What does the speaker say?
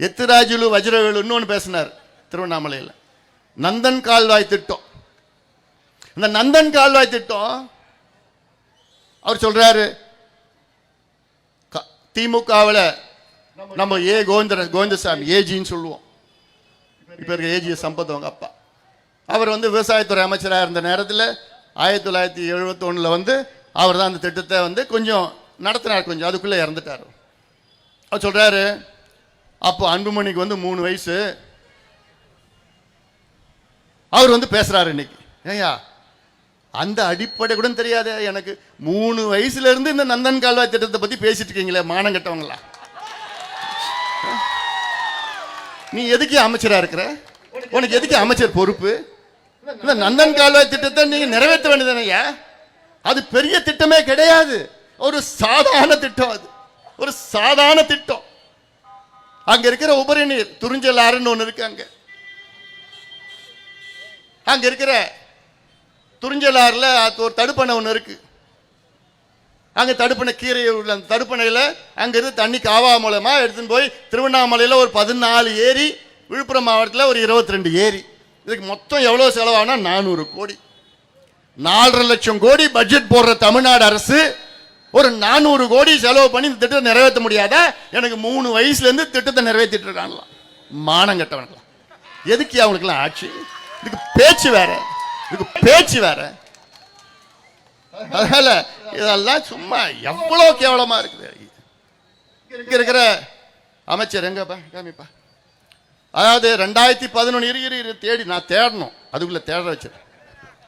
எத்திராஜுலு வஜ்ரவேலு இன்னொன்று பேசினார் திருவண்ணாமலையில். நந்தன் கால்வாய் திட்டம். இந்த நந்தன் கால்வாய் திட்டம் அவர் சொல்றாரு க- திமுகவில் நம்ம ஏ கோவிந்தர கோவிந்தசாமி ஏஜின்னு சொல்லுவோம். இப்போ இருக்க ஏஜி சம்பத் அவங்க அப்பா. அவர் வந்து விவசாயத்துறை அமைச்சராக இருந்த நேரத்தில் ஆயிரத்தி தொள்ளாயிரத்தி எழுபத்தொன்னில் வந்து அவர் தான் அந்த திட்டத்தை வந்து கொஞ்சம் நடத்தினார் கொஞ்சம் அதுக்குள்ளே இறந்துட்டார். அவர் சொல்கிறாரு அப்போ அன்புமணிக்கு வந்து மூணு வயசு. அவர் வந்து பேசுகிறாரு இன்னைக்கு. ஏய்யா அந்த அடிப்படை கூட தெரியாதே எனக்கு மூணு வயசுல இருந்து இந்த நந்தன் கால்வாய் திட்டத்தை பற்றி பேசிட்டு இருக்கீங்களே மானம் கட்டவங்களா? நீ எதுக்கு அமைச்சரா இருக்கிற? உனக்கு எதுக்கு அமைச்சர் பொறுப்பு? இந்த நந்தன் கால்வாய் திட்டத்தை நீங்க நிறைவேற்ற வேண்டியதுனையா அது பெரிய திட்டமே கிடையாது. ஒரு சாதாரண திட்டம் அது. ஒரு சாதாரண திட்டம். அங்க இருக்கிற உபரி நீர் துறிஞ்சல் ஆறுன்னு ஒண்ணு இருக்கு அங்க. அங்க இருக்கிற துறிஞ்சலாறுல அது ஒரு தடுப்பணை ஒன்று இருக்கு. அங்கே தடுப்பணை கீரை உள்ள அந்த தடுப்பணையில் அங்கேருந்து தண்ணி காவா மூலமா எடுத்துன்னு போய் திருவண்ணாமலையில் ஒரு பதினாலு ஏரி விழுப்புரம் மாவட்டத்தில் ஒரு இருபத்தி ரெண்டு ஏரி. இதுக்கு மொத்தம் எவ்வளோ செலவானா? நானூறு கோடி. நாலரை லட்சம் கோடி பட்ஜெட் போடுற தமிழ்நாடு அரசு ஒரு நானூறு கோடி செலவு பண்ணி இந்த திட்டத்தை நிறைவேற்ற முடியாத? எனக்கு மூணு வயசுலேருந்து திட்டத்தை நிறைவேற்றிட்டு இருக்காங்களாம் மானம் கட்டவனுக்கலாம் எதுக்கு அவனுக்குலாம் ஆட்சி? இதுக்கு பேச்சு வேற. இதுக்கு பேச்சு வேற. அதனால இதெல்லாம் சும்மா எவ்வளவு கேவலமா இருக்குது. இங்க இருக்கிற அமைச்சர் எங்கப்பா? காமிப்பா. அதாவது ரெண்டாயிரத்தி பதினொன்று இரு இரு இரு தேடி நான் தேடணும். அதுக்குள்ள தேட வச்சிருக்கேன்